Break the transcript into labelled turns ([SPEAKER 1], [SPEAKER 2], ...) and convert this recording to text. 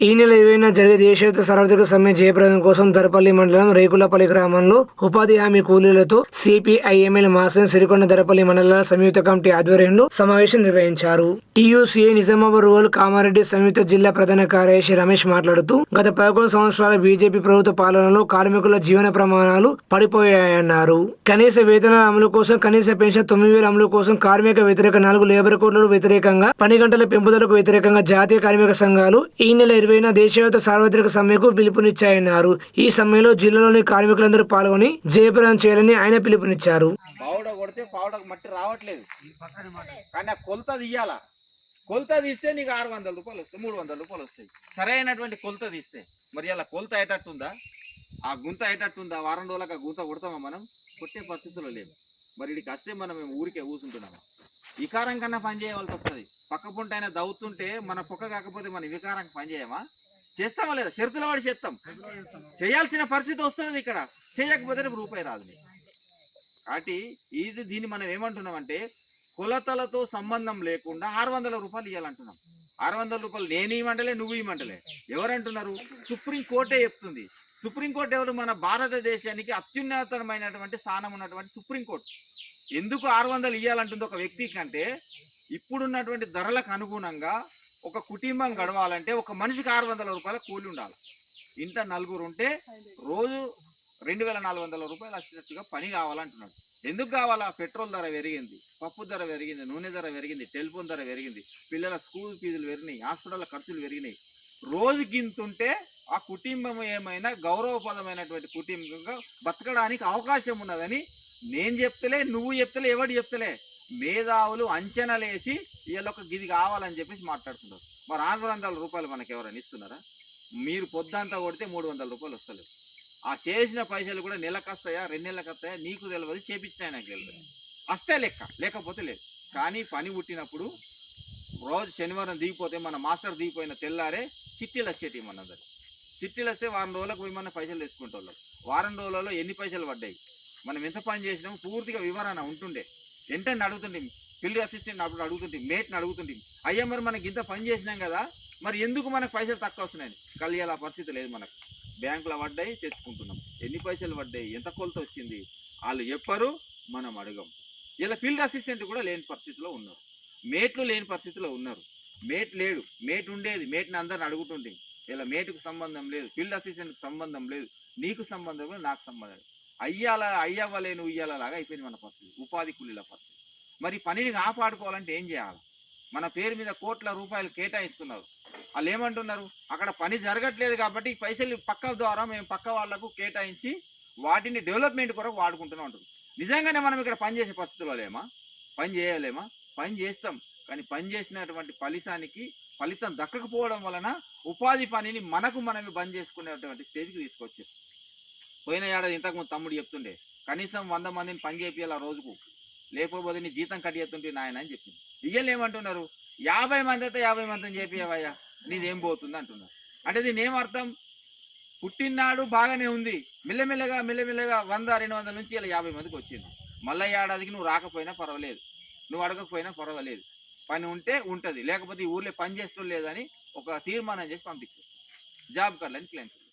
[SPEAKER 1] ఈ నెల ఇరవైన జరిగే దేశవ్యాప్త సార్వత్రిక సమ్మె జయప్రదం కోసం దరపల్లి మండలం రేకులపల్లి గ్రామంలో ఉపాధి హామీ కూలీలతో సిపిఐఎంఎల్ మాసం సిరికొండ దరపల్లి మండలాల సంయుక్త కమిటీ ఆధ్వర్యంలో సమావేశం నిర్వహించారు. టీయూసీఏ నిజామాబాద్ రూరల్ కామారెడ్డి సంయుక్త జిల్లా ప్రధాన కార్యదర్శి రమేష్ మాట్లాడుతూ గత పదకొండు సంవత్సరాల బీజేపీ ప్రభుత్వ పాలనలో కార్మికుల జీవన ప్రమాణాలు పడిపోయాయన్నారు. కనీస వేతనాల అమలు కోసం కనీస పెన్షన్ తొమ్మిది వేల అమలు కోసం కార్మిక వ్యతిరేక నాలుగు లేబర్ కోడ్లకు వ్యతిరేకంగా పని గంటల పెంపుదలకు వ్యతిరేకంగా జాతీయ కార్మిక సంఘాలు ఈ నెల ఇరవైన దేశవ్యాప్త సార్వత్రిక సమ్మెకు పిలుపునిచ్చాయన్నారు. ఈ సమ్మెలో జిల్లాలోని కార్మికులందరూ పాల్గొని జయప్రదం చేయాలని ఆయన పిలుపునిచ్చారు.
[SPEAKER 2] పావుడ కొడితే పావుడకు మట్టి రావట్లేదు. కానీ ఆ కొలత తీయాల? కొలత తీస్తే నీకు ఆరు వందల రూపాయలు వస్తాయి మూడు వందల రూపాయలు వస్తాయి. సరైనటువంటి కొలత తీస్తే మరి అలా కొలత అయ్యేటట్టుందా? ఆ గుంత అయ్యేటట్టుందా? వారం రోజులకు ఆ గుంత కొడతామా మనం? కొట్టే పరిస్థితుల్లో లేదు మరి ఇక్కడికి వస్తే మనం మేము ఊరికే కూర్చుంటున్నాము. వికారం కన్నా పని చేయవలసి వస్తుంది. పక్క పుంట అయినా దవ్వుతుంటే మన కుక్క కాకపోతే మన వికారం పని చేయమా? చేస్తామా లేదా? షరతుల వాడి చేస్తాం. చేయాల్సిన పరిస్థితి వస్తుంది ఇక్కడ. చేయకపోతే రేపు రూపాయి రాదు కాబట్టి ఇది దీన్ని మనం ఏమంటున్నామంటే కొలతలతో సంబంధం లేకుండా ఆరు వందల రూపాయలు ఇవ్వాలంటున్నాం ఆరు వందల రూపాయలు నేను ఇవ్వమంటలే నువ్వు ఇవ్వమంటలే. ఎవరంటున్నారు? సుప్రీం కోర్టే చెప్తుంది. సుప్రీంకోర్టు ఎవరు? మన భారతదేశానికి అత్యున్నతమైనటువంటి స్థానం ఉన్నటువంటి సుప్రీంకోర్టు. ఎందుకు ఆరు వందలు ఇవ్వాలంటుంది ఒక వ్యక్తి కంటే ఇప్పుడున్నటువంటి ధరలకు అనుగుణంగా ఒక కుటుంబం గడవాలంటే ఒక మనిషికి ఆరు వందల రూపాయల కూలి ఉండాలి. ఇంట నలుగురు ఉంటే రోజు రెండు వేల నాలుగు వందల రూపాయలు వచ్చేటట్టుగా పని కావాలంటున్నాడు. ఎందుకు కావాలా? పెట్రోల్ ధర పెరిగింది పప్పు ధర పెరిగింది నూనె ధర పెరిగింది టెలిఫోన్ ధర పెరిగింది పిల్లల స్కూల్ ఫీజులు పెరిగినాయి హాస్పిటల్ ఖర్చులు పెరిగినాయి. రోజు గింతుంటే ఆ కుటుంబం ఏమైనా గౌరవపదమైనటువంటి కుటుంబంగా బతకడానికి అవకాశం ఉన్నదని నేను చెప్తలే నువ్వు చెప్తలే ఎవడు చెప్తలే. మేధావులు అంచనాలేసి వీళ్ళొక గిది కావాలని చెప్పేసి మాట్లాడుతున్నారు. మరి ఆరు వందల రూపాయలు మనకి ఎవరైనా ఇస్తున్నారా? మీరు పొద్దంతా కొడితే మూడు వందల రూపాయలు వస్తలేదు ఆ చేసిన పైసలు కూడా నెలకు వస్తాయా రెండు నెలలకు వస్తాయా? నీకు తెలియదు చేపించినా నాకు తెలియదు వస్తే లెక్క లేకపోతే లేదు. కానీ పని పుట్టినప్పుడు రోజు శనివారం దిగిపోతే మన మాస్టర్ దిగిపోయిన తెల్లారే చిట్టీలు వచ్చేటి మనందరు చిట్టీలు వస్తే వారం రోజులకు పోయి పైసలు తెచ్చుకుంటాం వారం రోజులలో ఎన్ని పైసలు పడ్డాయి? మనం ఎంత పని చేసినాము పూర్తిగా వివరణ ఉంటుండే. వెంటనే అడుగుతుంటే ఫీల్డ్ అసిస్టెంట్ అప్పుడు అడుగుతుంటే మేట్ని అడుగుతుంటే అయ్యా మరి మనకి ఇంత పని చేసినాం కదా మరి ఎందుకు మనకు పైసలు తక్కువ వస్తున్నాయి కలిగేలా పరిస్థితి లేదు మనకు. బ్యాంకులో పడ్డాయి తెచ్చుకుంటున్నాం. ఎన్ని పైసలు పడ్డాయి? ఎంత కొలత వచ్చింది? వాళ్ళు చెప్పరు మనం అడగం. ఇలా ఫీల్డ్ అసిస్టెంట్ కూడా లేని పరిస్థితిలో ఉన్నారు. మేట్లు లేని పరిస్థితిలో ఉన్నారు. మేట్ లేడు. మేట్ ఉండేది. మేట్ని అందరిని అడుగుతుంటే ఇలా మేటుకు సంబంధం లేదు ఫీల్డ్ అసిస్టెంట్కి సంబంధం లేదు నీకు సంబంధం లేదు నాకు సంబంధం లేదు. అయ్యాల అయ్యవ్వలేను ఉయ్యాలలాగా అయిపోయింది మన పరిస్థితి. ఉపాధి కూలీల పరిస్థితి. మరి పనిని కాపాడుకోవాలంటే ఏం చేయాలి? మన పేరు మీద కోట్ల రూపాయలు కేటాయిస్తున్నారు. వాళ్ళు ఏమంటున్నారు? అక్కడ పని జరగట్లేదు కాబట్టి పైసలు పక్క ద్వారా మేము పక్క వాళ్ళకు కేటాయించి వాటిని డెవలప్మెంట్ కొరకు వాడుకుంటున్నాం అంటారు నిజంగానే మనం ఇక్కడ పని చేసే పరిస్థితుల్లో లేమా? పని చేయలేమా? పని చేస్తాం. కానీ పని చేసినటువంటి ఫలితానికి ఫలితం దక్కకపోవడం వలన ఉపాధి పనిని మనకు మనమే బంద్ చేసుకునేటువంటి స్టేజ్కి తీసుకొచ్చారు. పోయిన ఏడాది ఇంతకుముందు తమ్ముడు చెప్తుండే కనీసం వంద మందిని పని చేపియాలి రోజుకు? లేకపోతే నీ జీతం కట్ చేస్తుంటే నాయన అని చెప్పింది ఇయ్యలు ఏమంటున్నారు యాభై మంది అయితే యాభై మందిని చేపియవయ్యా నీదేం పోతుంది అంటున్నారు. అంటే దీని ఏం అర్థం? పుట్టినాడు బాగానే ఉంది మెల్లమెల్లగా మెల్లమెల్లగా వంద రెండు వందల నుంచి ఇలా యాభై మందికి వచ్చింది మళ్ళీ ఏడాదికి నువ్వు రాకపోయినా పర్వాలేదు నువ్వు అడగకపోయినా పర్వాలేదు. పని ఉంటే ఉంటుంది. లేకపోతే ఈ ఊర్లో పని చేస్తూ లేదని ఒక తీర్మానం చేసి పంపించేస్తాం జాబ్ కార్డులని క్లెయిమ్ చేస్తాం